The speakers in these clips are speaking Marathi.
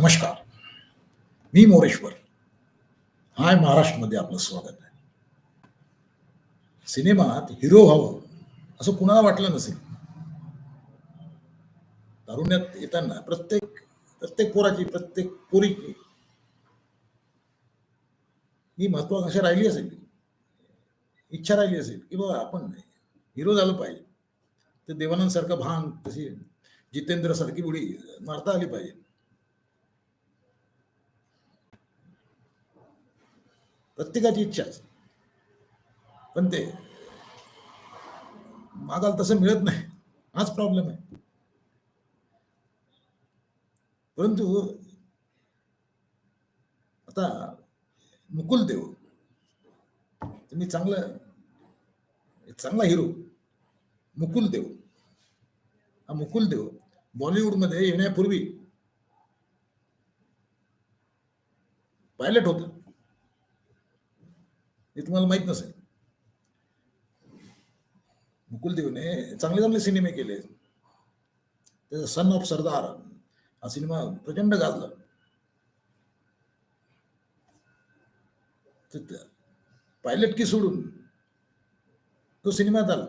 नमस्कार. मी मोरेश्वर. हाय महाराष्ट्रमध्ये आपलं स्वागत आहे. सिनेमात हिरो व्हावं असं कुणाला वाटलं नसेल? तारुण्यात येताना प्रत्येक प्रत्येक पोराची, प्रत्येक पोरीची ही महत्वाकांक्षा राहिली असेल. इच्छा राहिली असेल की बाबा आपण हिरो झालं पाहिजे. तर देवानंद सारखं भान, तशी जितेंद्र सारखी उडी मारता आली पाहिजे. प्रत्येकाची इच्छा असते. पण ते मागाल तसं मिळत नाही. हाच प्रॉब्लेम आहे. परंतु आता मुकुल देव तुम्ही चांगलं चांगला हिरो मुकुल देव. हा मुकुल देव बॉलिवूडमध्ये येण्यापूर्वी पायलट होता. हे तुम्हाला माहीत नसेल. मुकुल देवने चांगले चांगले सिनेमे केले. त्याचा सन ऑफ सरदार हा सिनेमा प्रचंड गाजला. पायलट की सोडून तो सिनेमात आला.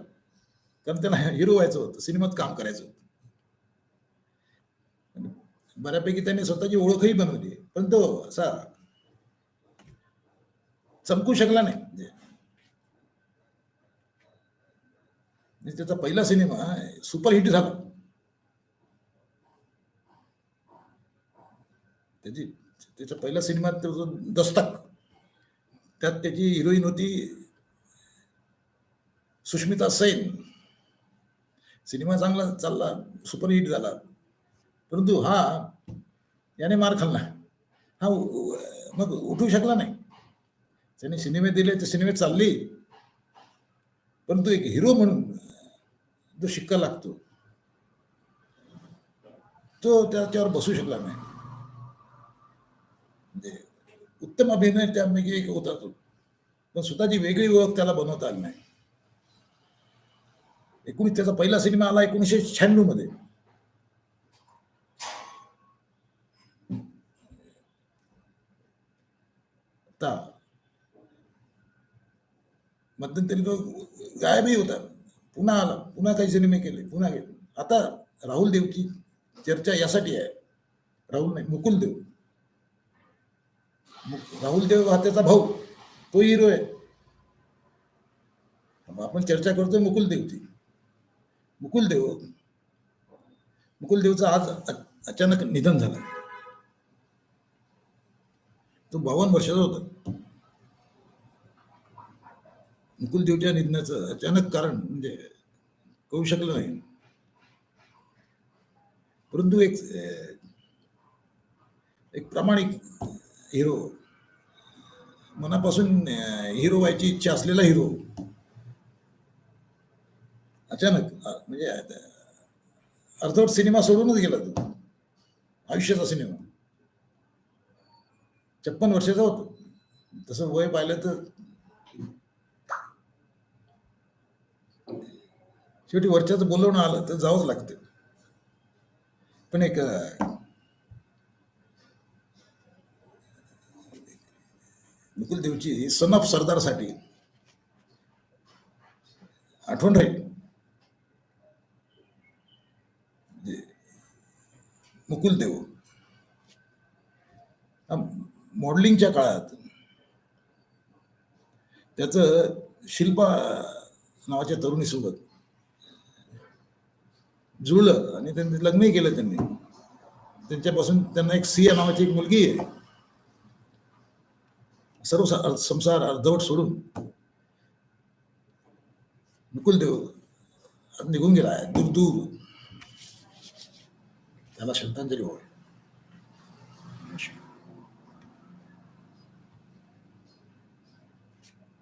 कारण त्याला हिरो व्हायचं होतं सिनेमात काम करायचं होतं. बऱ्यापैकी त्याने स्वतःची ओळखही बनवली. पण तो असा चमकू शकला नाही. म्हणजे त्याचा पहिला सिनेमा सुपरहिट झाला. त्याची त्याच्या पहिल्या सिनेमात तो जो दस्तक त्यात त्याची हिरोईन होती सुष्मिता सेन. सिनेमा चांगला चालला सुपरहिट झाला. परंतु हा याने मार खाल्ला. हा मग उठू शकला नाही. त्याने सिनेमे दिले ते सिनेमे चालले. परंतु एक हिरो म्हणून जो शिक्का लागतो तो त्याच्यावर बसू शकला नाही. म्हणजे उत्तम अभिनय त्यापैकी एक होता तो. पण स्वतःची वेगळी ओळख त्याला बनवता आली नाही. एकोणीस त्याचा पहिला सिनेमा आला एकोणीसशे शहाण्णवमध्ये. आता मध्यंतरी तो गायबही होता. पुन्हा आला. पुन्हा काही सिनेमे केले. पुन्हा गेले. आता राहुल देवची चर्चा यासाठी आहे. राहुल नाही मुकुल देव. राहुल देव हा त्याचा भाऊ. तो हिरो आहे. आपण चर्चा करतोय मुकुल देवची. मुकुल देव मुकुल देवचं आज अचानक निधन झालं. तो बावन्न वर्षाचा होता. मुकुल देवच्या निधनाचं अचानक कारण म्हणजे कळू शकलं नाही. परंतु एक एक प्रामाणिक हिरो मनापासून हिरो व्हायची इच्छा असलेला हिरो अचानक म्हणजे अर्धवट सिनेमा सोडूनच गेला तो. आयुष्याचा सिनेमा. छप्पन वर्षाचा होतो. तसं वय पाहिलं तर शेवटी वरच्याचं बोलवणं आलं तर जावंच लागतं. पण एक मुकुलदेवची मुकुल देवची सन ऑफ सरदारसाठी आठवण राहील. मुकुलदेव मुकुल देव मॉडेलिंगच्या काळात त्याचं शिल्पा नावाच्या तरुणीसोबत जुळलं आणि त्यांनी लग्नही केलं त्यांनी. त्यांच्यापासून त्यांना एक सिया नावाची एक मुलगी आहे. सर्व संसार अर्धवट सोडून मुकुल निघून गेला आहे. दूर दूर. त्याला श्रद्धांजली होय